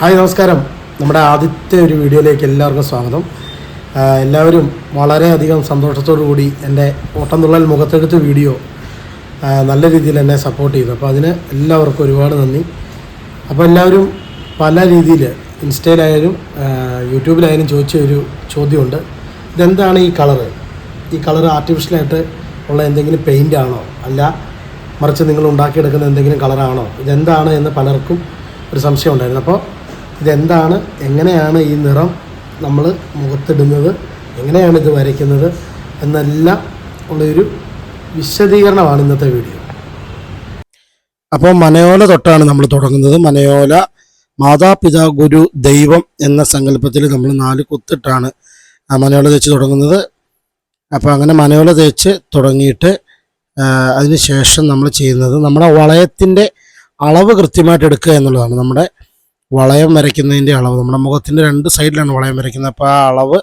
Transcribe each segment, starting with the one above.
Hi നമസ്കാരം. നമ്മുടെ ആദ്യത്തെ ഒരു വീഡിയോയിലേക്ക് എല്ലാവർക്കും സ്വാഗതം. എല്ലാവരും വളരെയധികം സന്തോഷത്തോടു കൂടി എന്റെ ഓട്ടംതുള്ളൽ മുഖത്തെടുത്ത് വീഡിയോ നല്ല രീതിയിൽ എന്നെ സപ്പോർട്ട് ചെയ്തു. അപ്പോൾ അതിന് എല്ലാവർക്കും ഒരുപാട് നന്ദി. അപ്പോൾ എല്ലാവരും പല രീതിയിൽ ഇൻസ്റ്റയിലായാലും യൂട്യൂബിലായാലും ചോദിച്ച ഒരു ചോദ്യമുണ്ട്. ഇതെന്താണ് ഈ കളറ്? ഈ കളർ ആർട്ടിഫിഷ്യലായിട്ട് ഉള്ള എന്തെങ്കിലും പെയിന്റ് ആണോ? അല്ല മറിച്ച് നിങ്ങൾ ഉണ്ടാക്കിയെടുക്കുന്ന എന്തെങ്കിലും കളറാണോ? ഇതെന്താണ് എന്ന് പലർക്കും ഒരു സംശയം ഉണ്ടായിരുന്നു. അപ്പോൾ ഇതെന്താണ്? എങ്ങനെയാണ് ഈ നിറം നമ്മൾ മുഖത്തിടുന്നത്? എങ്ങനെയാണ് ഇത് വരയ്ക്കുന്നത്? എന്നെല്ലാം ഉള്ളൊരു വിശദീകരണമാണ് ഇന്നത്തെ വീഡിയോ. അപ്പോൾ മനയോല തൊട്ടാണ് നമ്മൾ തുടങ്ങുന്നത്. മനയോല മാതാപിതാ ഗുരു ദൈവം എന്ന സങ്കല്പത്തിൽ നമ്മൾ നാല് കുത്തിട്ടാണ് മനയോല തേച്ച് തുടങ്ങുന്നത്. അപ്പോൾ അങ്ങനെ മനയോല തേച്ച് തുടങ്ങിയിട്ട് അതിന് ശേഷം നമ്മൾ ചെയ്യുന്നത് നമ്മുടെ വളയത്തിന്റെ അളവ് കൃത്യമായിട്ട് എടുക്കുക എന്നുള്ളതാണ്. നമ്മുടെ വളയം വരയ്ക്കുന്നതിന്റെ അളവ്. നമ്മുടെ മുഖത്തിന്റെ രണ്ട് സൈഡിലാണ് വളയം വരയ്ക്കുന്നത്. അപ്പോൾ ആ അളവ്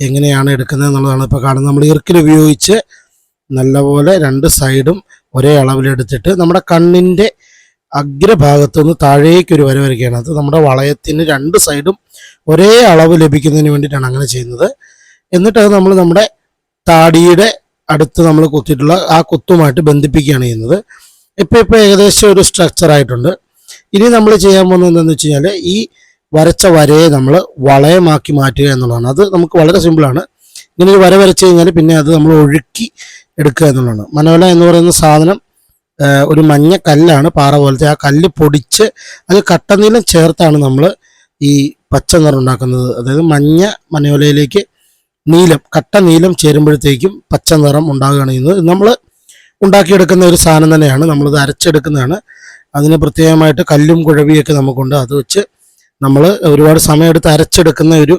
എങ്ങനെയാണ് എടുക്കുന്നത് എന്നുള്ളതാണ് ഇപ്പോൾ കാണുന്നത്. നമ്മൾ ഇർക്കിൽ ഉപയോഗിച്ച് നല്ലപോലെ രണ്ട് സൈഡും ഒരേ അളവിലെടുത്തിട്ട് നമ്മുടെ കണ്ണിന്റെ അഗ്രഭാഗത്തു നിന്ന് താഴേക്കൊരു വര വരയ്ക്കുകയാണ്. അത് നമ്മുടെ വളയത്തിന് രണ്ട് സൈഡും ഒരേ അളവ് ലഭിക്കുന്നതിന് വേണ്ടിയിട്ടാണ് അങ്ങനെ ചെയ്യുന്നത്. എന്നിട്ട് നമ്മൾ നമ്മുടെ താടിയുടെ അടുത്ത് നമ്മൾ കുത്തിയിട്ടുള്ള ആ കുത്തുമായിട്ട് ബന്ധിപ്പിക്കുകയാണ് ചെയ്യുന്നത്. ഇപ്പോൾ ഇപ്പോൾ ഏകദേശം ഒരു സ്ട്രക്ചർ ആയിട്ടുണ്ട്. ഇനി നമ്മൾ ചെയ്യാൻ പോകുന്നത് എന്താണെന്ന് വെച്ച് കഴിഞ്ഞാൽ ഈ വരച്ച വരയെ നമ്മൾ വളയമാക്കി മാറ്റുക എന്നുള്ളതാണ്. അത് നമുക്ക് വളരെ സിമ്പിളാണ് ഇങ്ങനെ ഒരു വര വരച്ച് കഴിഞ്ഞാൽ പിന്നെ അത് നമ്മൾ ഒഴുക്കി എടുക്കുക എന്നുള്ളതാണ്. മനോല എന്ന് പറയുന്ന സാധനം ഒരു മഞ്ഞ കല്ലാണ് പാറ പോലത്തെ ആ കല്ല് പൊടിച്ച് അത് കട്ടനീലം ചേർത്താണ് നമ്മൾ ഈ പച്ച നിറം ഉണ്ടാക്കുന്നത്. അതായത് മഞ്ഞ മനോലയിലേക്ക് നീലം കട്ട നീലം ചേരുമ്പോഴത്തേക്കും പച്ച നിറം ഉണ്ടാകുകയാണ് ചെയ്യുന്നത്. നമ്മൾ ഉണ്ടാക്കിയെടുക്കുന്ന ഒരു സാധനം തന്നെയാണ്. നമ്മളിത് അരച്ചെടുക്കുന്നതാണ്. അതിന് പ്രത്യേകമായിട്ട് കല്ലും കുഴവിയൊക്കെ നമുക്കുണ്ട്. അത് വെച്ച് നമ്മൾ ഒരുപാട് സമയമെടുത്ത് അരച്ചെടുക്കുന്ന ഒരു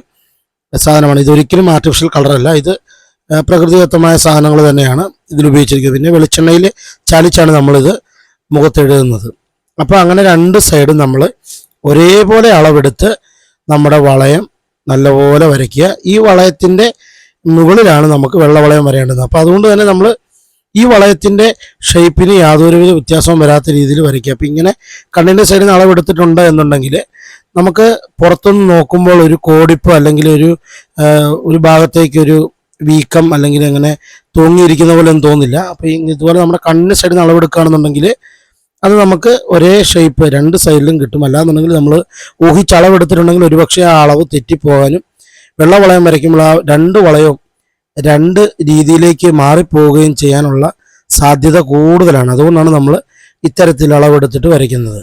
സാധനമാണ്. ഇതൊരിക്കലും ആർട്ടിഫിഷ്യൽ കളറല്ല ഇത് പ്രകൃതിദത്തമായ സാധനങ്ങൾ തന്നെയാണ് ഇതിൽ ഉപയോഗിച്ചിരിക്കുന്നത്. പിന്നെ വെളിച്ചെണ്ണയിൽ ചാലിച്ചാണ് നമ്മളിത് മുഖത്തെഴുതുന്നത്. അപ്പോൾ അങ്ങനെ രണ്ട് സൈഡും നമ്മൾ ഒരേപോലെ അളവെടുത്ത് നമ്മുടെ വളയം നല്ലപോലെ വരയ്ക്കുക. ഈ വളയത്തിന്റെ മുകളിലാണ് നമുക്ക് വെള്ളവളയം വരേണ്ടത്. അപ്പോൾ അതുകൊണ്ട് തന്നെ നമ്മൾ ഈ വളയത്തിന്റെ ഷേപ്പിന് യാതൊരുവിധ വ്യത്യാസവും വരാത്ത രീതിയിൽ വരയ്ക്കുക. അപ്പം ഇങ്ങനെ കണ്ണിന്റെ സൈഡിൽ നിന്ന് അളവെടുത്തിട്ടുണ്ട് എന്നുണ്ടെങ്കിൽ നമുക്ക് പുറത്തുനിന്ന് നോക്കുമ്പോൾ ഒരു കോടിപ്പ് അല്ലെങ്കിൽ ഒരു ഒരു ഭാഗത്തേക്കൊരു വീക്കം അല്ലെങ്കിൽ അങ്ങനെ തൂങ്ങിയിരിക്കുന്ന പോലെ ഒന്നും തോന്നില്ല. അപ്പോൾ ഇതുപോലെ നമ്മുടെ കണ്ണിന്റെ സൈഡിൽ നിന്ന് അളവെടുക്കുകയാണെന്നുണ്ടെങ്കിൽ അത് നമുക്ക് ഒരേ ഷേപ്പ് രണ്ട് സൈഡിലും കിട്ടും. അല്ലാന്നുണ്ടെങ്കിൽ നമ്മൾ ഊഹിച്ച് അളവെടുത്തിട്ടുണ്ടെങ്കിൽ ഒരുപക്ഷെ ആ അളവ് തെറ്റിപ്പോകാനും വെള്ള വളയം വരയ്ക്കുമ്പോൾ ആ രണ്ട് വളയവും രണ്ട് രീതിയിലേക്ക് മാറിപ്പോവുകയും ചെയ്യാനുള്ള സാധ്യത കൂടുതലാണ്. അതുകൊണ്ടാണ് നമ്മൾ ഇത്തരത്തിൽ അളവെടുത്തിട്ട് വരയ്ക്കുന്നത്.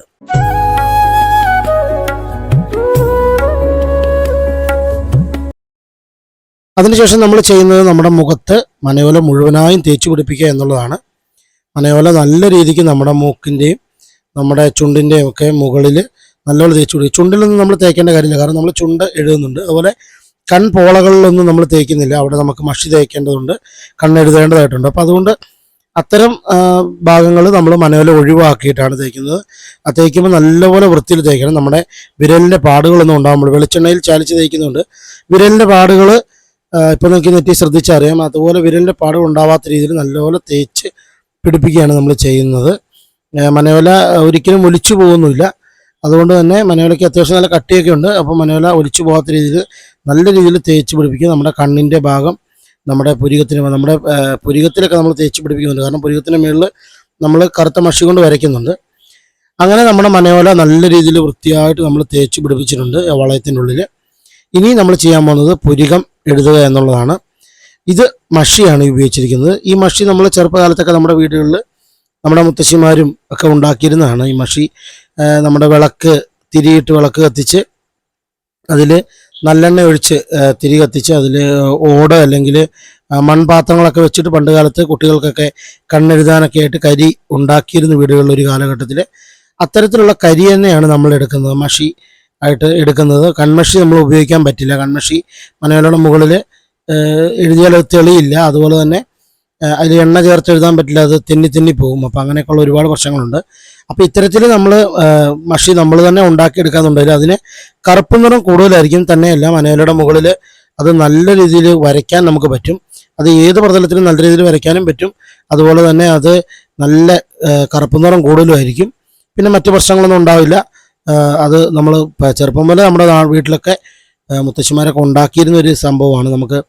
അതിനുശേഷം നമ്മൾ ചെയ്യുന്നത് നമ്മുടെ മുഖത്ത് മനയോല മുഴുവനായും തേച്ചു പിടിപ്പിക്കുക എന്നുള്ളതാണ്. മനയോല നല്ല രീതിക്ക് നമ്മുടെ മൂക്കിന്റെയും നമ്മുടെ ചുണ്ടിന്റെയും ഒക്കെ മുകളിൽ നല്ലപോലെ തേച്ച് ചുണ്ടിൽ നിന്ന് നമ്മൾ തേക്കേണ്ട കാര്യമില്ല. കാരണം നമ്മൾ ചുണ്ട് എഴുതുന്നുണ്ട്. അതുപോലെ കൺപോളകളിലൊന്നും നമ്മൾ തേക്കുന്നില്ല. അവിടെ നമുക്ക് മഷി തേക്കേണ്ടതുണ്ട് കണ്ണെഴുതേണ്ടതായിട്ടുണ്ട്. അപ്പോൾ അതുകൊണ്ട് അത്തരം ഭാഗങ്ങൾ നമ്മൾ മനോല ഒഴിവാക്കിയിട്ടാണ് തേക്കുന്നത്. ആ തേക്കുമ്പോൾ നല്ലപോലെ വൃത്തിയിൽ തേക്കണം. നമ്മുടെ വിരലിന്റെ പാടുകളൊന്നും ഉണ്ടാകുമ്പോൾ വെളിച്ചെണ്ണയിൽ ചാലിച്ച് തേക്കുന്നുണ്ട്. വിരലിന്റെ പാടുകൾ ഇപ്പം നോക്കി നെറ്റി ശ്രദ്ധിച്ചറിയാം. അതുപോലെ വിരലിന്റെ പാടുകൾ ഉണ്ടാവാത്ത രീതിയിൽ നല്ലപോലെ തേച്ച് പിടിപ്പിക്കുകയാണ് നമ്മൾ ചെയ്യുന്നത്. മനോല ഒരിക്കലും ഒലിച്ചു പോകുന്നില്ല. അതുകൊണ്ട് തന്നെ മനോലയ്ക്ക് അത്യാവശ്യം നല്ല കട്ടിയൊക്കെ ഉണ്ട്. അപ്പോൾ മനോല ഒലിച്ചു പോകാത്ത രീതിയിൽ നല്ല രീതിയിൽ തേച്ച് പിടിപ്പിക്കുക. നമ്മുടെ കണ്ണിന്റെ ഭാഗം നമ്മുടെ പുരികത്തിന് നമ്മുടെ പുരികത്തിലൊക്കെ നമ്മൾ തേച്ച് പിടിപ്പിക്കുന്നുണ്ട്. കാരണം പുരികത്തിന് മുകളിൽ നമ്മൾ കറുത്ത മഷി കൊണ്ട് വരയ്ക്കുന്നുണ്ട്. അങ്ങനെ നമ്മുടെ മനോല നല്ല രീതിയിൽ വൃത്തിയായിട്ട് നമ്മൾ തേച്ച് പിടിപ്പിച്ചിട്ടുണ്ട് ഉള്ളിൽ ഇനി നമ്മൾ ചെയ്യാൻ പോകുന്നത് പുരികം എഴുതുക എന്നുള്ളതാണ്. ഇത് മഷിയാണ് ഉപയോഗിച്ചിരിക്കുന്നത്. ഈ മഷി നമ്മൾ ചെറുപ്പകാലത്തൊക്കെ നമ്മുടെ വീടുകളിൽ നമ്മുടെ മുത്തശ്ശിമാരും ഒക്കെ ഉണ്ടാക്കിയിരുന്നതാണ്. ഈ മഷി നമ്മുടെ വിളക്ക് തിരിയിട്ട് വിളക്ക് കത്തിച്ച് അതിൽ നല്ലെണ്ണ ഒഴിച്ച് തിരി കത്തിച്ച് അതിൽ ഓട് അല്ലെങ്കിൽ മൺപാത്രങ്ങളൊക്കെ വെച്ചിട്ട് പണ്ട് കാലത്ത് കുട്ടികൾക്കൊക്കെ കണ്ണെഴുതാനൊക്കെ ആയിട്ട് കരി ഉണ്ടാക്കിയിരുന്ന വീടുകളിൽ ഒരു കാലഘട്ടത്തിൽ അത്തരത്തിലുള്ള കരി തന്നെയാണ് നമ്മൾ എടുക്കുന്നത്. മഷി ആയിട്ട് എടുക്കുന്നത്. കൺമഷി നമ്മൾ ഉപയോഗിക്കാൻ പറ്റില്ല. കൺമഷി മനോലയുടെ മുകളിൽ എഴുതിയാൽ അത് തെളിയില്ല. അതുപോലെ തന്നെ അതിൽ എണ്ണ ചേർത്ത് എഴുതാൻ പറ്റില്ല. അത് തെന്നി തെന്നി പോകും. അപ്പോൾ അങ്ങനെയൊക്കെയുള്ള ഒരുപാട് പ്രശ്നങ്ങളുണ്ട്. അപ്പോൾ ഇത്തരത്തിൽ നമ്മൾ മഷി നമ്മൾ തന്നെ ഉണ്ടാക്കിയെടുക്കാന്നുണ്ടെങ്കിൽ അതിന് കറുപ്പ് നിറം കൂടുതലായിരിക്കും. തന്നെയല്ല മനയിലയുടെ മുകളിൽ അത് നല്ല രീതിയിൽ വരയ്ക്കാൻ നമുക്ക് പറ്റും. അത് ഏത് പ്രതലത്തിലും നല്ല രീതിയിൽ വരയ്ക്കാനും പറ്റും. അതുപോലെ തന്നെ അത് നല്ല കറുപ്പ് നിറം കൂടുതലുമായിരിക്കും പിന്നെ മറ്റു പ്രശ്നങ്ങളൊന്നും ഉണ്ടാവില്ല. അത് നമ്മൾ ചെറുപ്പം മുതലേ നമ്മുടെ വീട്ടിലൊക്കെ മുത്തശ്ശിമാരൊക്കെ ഉണ്ടാക്കിയിരുന്ന ഒരു സംഭവമാണ്. നമുക്ക്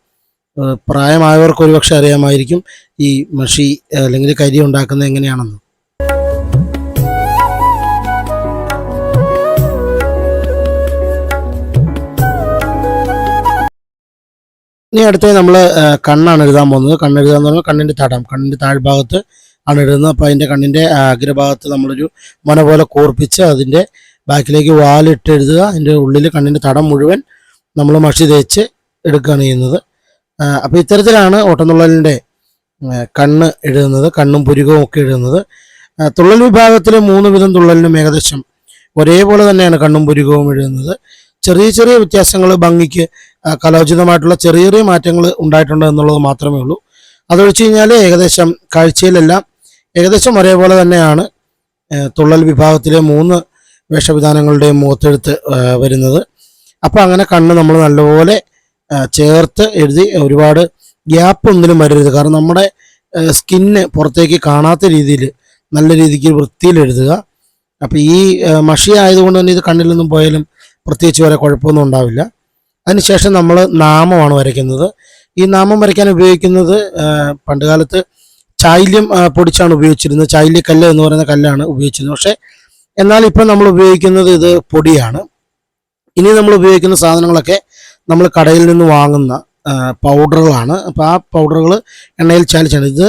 പ്രായമായവർക്ക് ഒരുപക്ഷെ അറിയാമായിരിക്കും ഈ മഷി അല്ലെങ്കിൽ കരി ഉണ്ടാക്കുന്നത് എങ്ങനെയാണെന്ന്. ഇനി അടുത്ത നമ്മൾ കണ്ണാണ് എഴുതാൻ പോകുന്നത്. കണ്ണെഴുതാൻ പറഞ്ഞാൽ കണ്ണിന്റെ തടം കണ്ണിന്റെ താഴ്ഭാഗത്ത് ആണ് എഴുതുന്നത്. അപ്പോൾ അതിന്റെ കണ്ണിന്റെ അഗ്രഭാഗത്ത് നമ്മളൊരു മന പോലെ കോർപ്പിച്ച് അതിന്റെ ബാക്കിലേക്ക് വാലിട്ട് എഴുതുക. അതിന്റെ ഉള്ളിൽ കണ്ണിന്റെ തടം മുഴുവൻ നമ്മൾ മഷി തേച്ച് എടുക്കുകയാണ് ചെയ്യുന്നത്. അപ്പോൾ ഇത്തരത്തിലാണ് ഓട്ടംതുള്ളലിന്റെ കണ്ണ് എഴുതുന്നത്. കണ്ണും പുരുകവും ഒക്കെ എഴുതുന്നത്. തുള്ളൽ വിഭാഗത്തിൽ മൂന്ന് വിധം തുള്ളലിനും ഏകദേശം ഒരേപോലെ തന്നെയാണ് കണ്ണും പുരുകവും എഴുതുന്നത്. ചെറിയ ചെറിയ വ്യത്യാസങ്ങൾ ഭംഗിക്ക് കലോചിതമായിട്ടുള്ള ചെറിയ ചെറിയ മാറ്റങ്ങൾ ഉണ്ടായിട്ടുണ്ട് എന്നുള്ളത് മാത്രമേ ഉള്ളൂ. അതൊഴിച്ച് കഴിഞ്ഞാൽ ഏകദേശം കാഴ്ചയിലെല്ലാം ഏകദേശം ഒരേപോലെ തന്നെയാണ് തുള്ളൽ വിഭാഗത്തിലെ മൂന്ന് വേഷവിധാനങ്ങളുടെയും മുഖത്തെഴുത്ത് വരുന്നത്. അപ്പോൾ അങ്ങനെ കണ്ണ് നമ്മൾ നല്ലപോലെ ചേർത്ത് എഴുതി ഒരുപാട് ഗ്യാപ്പ് ഒന്നിലും വരരുത്. കാരണം നമ്മുടെ സ്കിന്ന് പുറത്തേക്ക് കാണാത്ത രീതിയിൽ നല്ല രീതിക്ക് വൃത്തിയിൽ എഴുതുക അപ്പോൾ ഈ മഷി ആയതുകൊണ്ട് തന്നെ ഇത് കണ്ണിൽ നിന്നും പോയാലും പ്രത്യേകിച്ച് വരെ കുഴപ്പമൊന്നും ഉണ്ടാവില്ല. അതിനുശേഷം നമ്മൾ നാമമാണ് വരയ്ക്കുന്നത്. ഈ നാമം വരയ്ക്കാൻ ഉപയോഗിക്കുന്നത് പണ്ടുകാലത്ത് ചായല്യം പൊടിച്ചാണ് ഉപയോഗിച്ചിരുന്നത്. ചായല്യക്കല്ല് എന്ന് പറയുന്ന കല്ലാണ് ഉപയോഗിച്ചിരുന്നത്. പക്ഷേ എന്നാൽ ഇപ്പം നമ്മൾ ഉപയോഗിക്കുന്നത് ഇത് പൊടിയാണ്. ഇനി നമ്മൾ ഉപയോഗിക്കുന്ന സാധനങ്ങളൊക്കെ നമ്മൾ കടയിൽ നിന്ന് വാങ്ങുന്ന പൗഡറുകളാണ്. അപ്പോൾ ആ പൗഡറുകൾ എണ്ണയിൽ ചാലിച്ചാണ്. ഇത്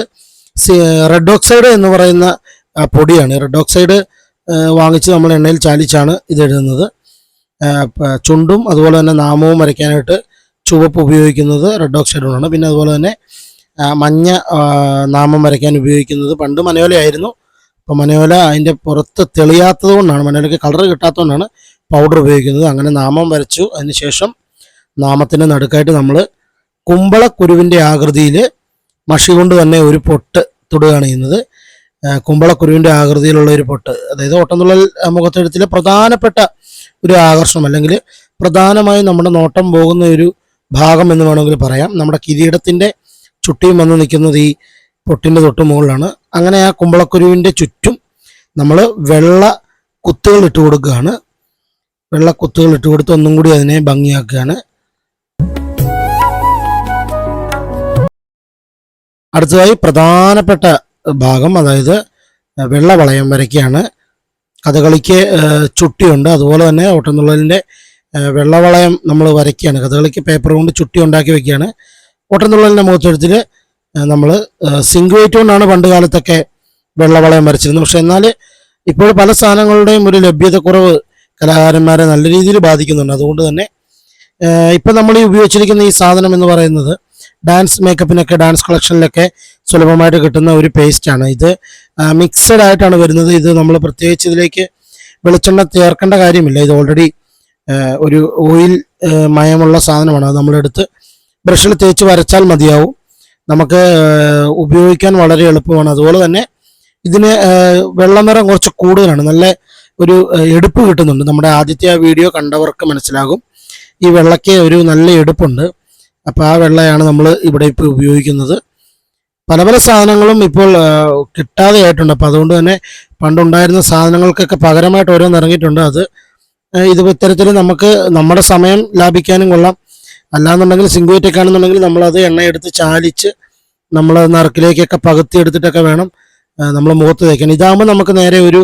റെഡ് ഓക്സൈഡ് എന്ന് പറയുന്ന പൊടിയാണ്. റെഡ് ഓക്സൈഡ് വാങ്ങിച്ച് നമ്മൾ എണ്ണയിൽ ചാലിച്ചാണ് ഇത് എഴുതുന്നത് ചുണ്ടും അതുപോലെ തന്നെ നാമവും വരയ്ക്കാനായിട്ട് ചുവപ്പ് ഉപയോഗിക്കുന്നത് റെഡ് ഓക്സൈഡ് ആണ് പിന്നെ അതുപോലെ തന്നെ മഞ്ഞ നാമം വരയ്ക്കാൻ ഉപയോഗിക്കുന്നത് പണ്ട് മനയോലയായിരുന്നു അപ്പോൾ മനയോല അതിന്റെ പുറത്ത് തെളിയാത്തത് കൊണ്ടാണ് മനയോലയ്ക്ക് കളർ കിട്ടാത്തതുകൊണ്ടാണ് പൗഡർ ഉപയോഗിക്കുന്നത്. അങ്ങനെ നാമം വരച്ചു. അതിന് ശേഷം നാമത്തിന്റെ നടുക്കായിട്ട് നമ്മൾ കുമ്പളക്കുരുവിന്റെ ആകൃതിയിൽ മഷി കൊണ്ട് തന്നെ ഒരു പൊട്ട് തൊടുകയാണ് ചെയ്യുന്നത്. കുമ്പളക്കുരുവിന്റെ ആകൃതിയിലുള്ള ഒരു പൊട്ട്. അതായത് ഓട്ടംതുള്ളൽ മുഖത്തെഴുത്തിലെ പ്രധാനപ്പെട്ട ഒരു ആകർഷണം അല്ലെങ്കിൽ പ്രധാനമായും നമ്മുടെ നോട്ടം പോകുന്ന ഒരു ഭാഗം എന്ന് വേണമെങ്കിൽ പറയാം. നമ്മുടെ കിരീടത്തിന്റെ ചുട്ടിയും വന്ന് നിൽക്കുന്നത് ഈ പൊട്ടിന്റെ തൊട്ട് മുകളിലാണ്. അങ്ങനെ ആ കുമ്പളക്കുരുവിന്റെ ചുറ്റും നമ്മൾ വെള്ള കുത്തുകൾ ഇട്ട് കൊടുക്കുകയാണ്. വെള്ള കുത്തുകൾ ഇട്ട് കൊടുത്ത് ഒന്നും കൂടി അതിനെ ഭംഗിയാക്കുകയാണ്. അടുത്തതായി പ്രധാനപ്പെട്ട ഭാഗം അതായത് വെള്ള വളയം വരയ്ക്കുകയാണ്. കഥകളിക്ക് ചുട്ടിയുണ്ട്. അതുപോലെ തന്നെ ഓട്ടംതുള്ളലിന്റെ വെള്ളവളയം നമ്മൾ വരയ്ക്കുകയാണ്. കഥകളിക്ക് പേപ്പർ കൊണ്ട് ചുട്ടി ഉണ്ടാക്കി വെക്കുകയാണ്. ഓട്ടംതുള്ളലിന്റെ മുഖത്തെഴുത്തിൽ നമ്മൾ സിങ്ക് വെയിറ്റ് കൊണ്ടാണ് പണ്ട് കാലത്തൊക്കെ വെള്ളവളയം വരച്ചിരുന്നത്. പക്ഷേ എന്നാൽ ഇപ്പോൾ പല സാധനങ്ങളുടെയും ഒരു ലഭ്യതക്കുറവ് കലാകാരന്മാരെ നല്ല രീതിയിൽ ബാധിക്കുന്നുണ്ട്. അതുകൊണ്ട് തന്നെ ഇപ്പം നമ്മൾ ഈ ഉപയോഗിച്ചിരിക്കുന്ന ഈ സാധനം എന്ന് പറയുന്നത് ഡാൻസ് മേക്കപ്പിനൊക്കെ ഡാൻസ് കളക്ഷനിലൊക്കെ സുലഭമായിട്ട് കിട്ടുന്ന ഒരു പേസ്റ്റാണ് ഇത് മിക്സഡ് ആയിട്ടാണ് വരുന്നത്. ഇത് നമ്മൾ പ്രത്യേകിച്ച് ഇതിലേക്ക് വെളിച്ചെണ്ണ ചേർക്കേണ്ട കാര്യമില്ല. ഇത് ഓൾറെഡി ഒരു ഓയിൽ മയമുള്ള സാധനമാണ്. അത് നമ്മളെടുത്ത് ബ്രഷിൽ തേച്ച് വരച്ചാൽ മതിയാവും. നമുക്ക് ഉപയോഗിക്കാൻ വളരെ എളുപ്പമാണ്. അതുപോലെ തന്നെ ഇതിന് വെള്ളം നിറം കുറച്ച് കൂടുതലാണ്. നല്ല ഒരു എടുപ്പ് കിട്ടുന്നുണ്ട്. നമ്മുടെ ആദ്യത്തെ ആ വീഡിയോ കണ്ടവർക്ക് മനസ്സിലാകും. ഈ വെള്ളയ്ക്ക് ഒരു നല്ല എടുപ്പുണ്ട്. അപ്പോൾ ആ വെള്ളയാണ് നമ്മൾ ഇവിടെ ഇപ്പോൾ ഉപയോഗിക്കുന്നത്. പല പല സാധനങ്ങളും ഇപ്പോൾ കിട്ടാതെ ആയിട്ടുണ്ട് അപ്പോൾ അതുകൊണ്ട് തന്നെ പണ്ടുണ്ടായിരുന്ന സാധനങ്ങൾക്കൊക്കെ പകരമായിട്ട് ഓരോന്ന് ഇറങ്ങിയിട്ടുണ്ട്. അത് ഇത് ഇത്തരത്തിൽ നമുക്ക് നമ്മുടെ സമയം ലാഭിക്കാനും കൊള്ളാം. അല്ലാന്നുണ്ടെങ്കിൽ സിംഗുവേറ്റൊക്കെ ആണെന്നുണ്ടെങ്കിൽ നമ്മളത് എണ്ണയെടുത്ത് ചാലിച്ച് നമ്മൾ നറുക്കിലേക്കൊക്കെ പകുത്തി എടുത്തിട്ടൊക്കെ വേണം നമ്മൾ മുഖത്ത് തേക്കാൻ. ഇതാകുമ്പോൾ നമുക്ക് നേരെ ഒരു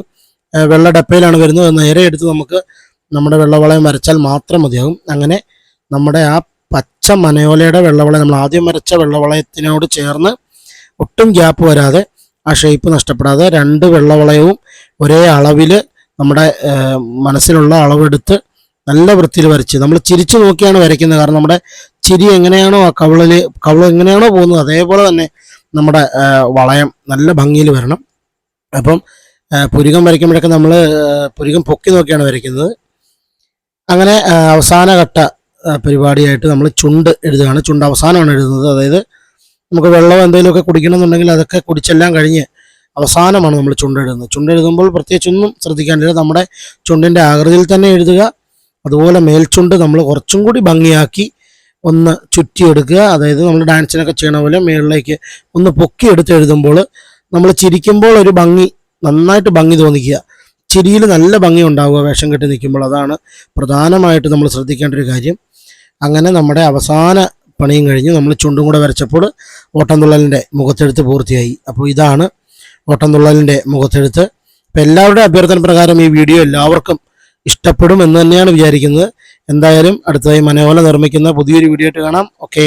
വെള്ള ഡപ്പയിലാണ് വരുന്നത്. നേരെ എടുത്ത് നമുക്ക് നമ്മുടെ വെള്ളവളയം വരച്ചാൽ മാത്രം മതിയാകും. അങ്ങനെ നമ്മുടെ ആ പച്ച മനയോലയുടെ വെള്ളവളയം നമ്മൾ ആദ്യം വരച്ച വെള്ളവളയത്തിനോട് ചേർന്ന് ഒട്ടും ഗ്യാപ്പ് വരാതെ ആ ഷേപ്പ് നഷ്ടപ്പെടാതെ രണ്ട് വെള്ളവളയവും ഒരേ അളവിൽ നമ്മുടെ മനസ്സിലുള്ള അളവെടുത്ത് നല്ല വൃത്തിയിൽ വരച്ച്. നമ്മൾ ചിരിച്ചു നോക്കിയാണ് വരയ്ക്കുന്നത്. കാരണം നമ്മുടെ ചിരി എങ്ങനെയാണോ ആ കവിളിൽ കവിൾ എങ്ങനെയാണോ പോകുന്നത് അതേപോലെ തന്നെ നമ്മുടെ വളയം നല്ല ഭംഗിയിൽ വരണം. അപ്പം പുരുകം വരയ്ക്കുമ്പോഴൊക്കെ നമ്മൾ പുരികം പൊക്കി നോക്കിയാണ് വരയ്ക്കുന്നത്. അങ്ങനെ അവസാന ആ, പരിപാടിയായിട്ട് നമ്മൾ ചുണ്ട് എഴുതുകയാണ്. ചുണ്ട് അവസാനമാണ് എഴുതുന്നത്. അതായത് നമുക്ക് വെള്ളം എന്തെങ്കിലുമൊക്കെ കുടിക്കണമെന്നുണ്ടെങ്കിൽ അതൊക്കെ കുടിച്ചെല്ലാം കഴിഞ്ഞ് അവസാനമാണ് നമ്മൾ ചുണ്ടെഴുതുന്നത് ചുണ്ടെഴുതുമ്പോൾ പ്രത്യേകിച്ചൊന്നും ശ്രദ്ധിക്കാനില്ല. നമ്മുടെ ചുണ്ടിന്റെ ആകൃതിയിൽ തന്നെ എഴുതുക. അതുപോലെ മേൽചുണ്ട് നമ്മൾ കുറച്ചും കൂടി ഭംഗിയാക്കി ഒന്ന് ചുറ്റിയെടുക്കുക. അതായത് നമ്മൾ ഡാൻസിനൊക്കെ ചെയ്യണ പോലെ മേളിലേക്ക് ഒന്ന് പൊക്കിയെടുത്ത് എഴുതുമ്പോൾ നമ്മൾ ചിരിക്കുമ്പോൾ ഒരു ഭംഗി നന്നായിട്ട് ഭംഗി തോന്നിക്കുക. ചിരിയിൽ നല്ല ഭംഗി ഉണ്ടാവുക വേഷം കെട്ടി നിൽക്കുമ്പോൾ. അതാണ് പ്രധാനമായിട്ട് നമ്മൾ ശ്രദ്ധിക്കേണ്ട ഒരു കാര്യം. അങ്ങനെ നമ്മുടെ അവസാന പണിയും കഴിഞ്ഞ് നമ്മൾ ചുണ്ടും കൂടെ വരച്ചപ്പോൾ ഓട്ടംതുള്ളലിന്റെ മുഖത്തെഴുത്ത് പൂർത്തിയായി. അപ്പോൾ ഇതാണ് ഓട്ടംതുള്ളലിന്റെ മുഖത്തെഴുത്ത്. അപ്പം എല്ലാവരുടെ അഭ്യർത്ഥന പ്രകാരം ഈ വീഡിയോ എല്ലാവർക്കും ഇഷ്ടപ്പെടും എന്ന് തന്നെയാണ് വിചാരിക്കുന്നത്. എന്തായാലും അടുത്തതായി മനോഹല നിർമ്മിക്കുന്ന പുതിയൊരു വീഡിയോ ആയിട്ട് കാണാം. ഓക്കേ.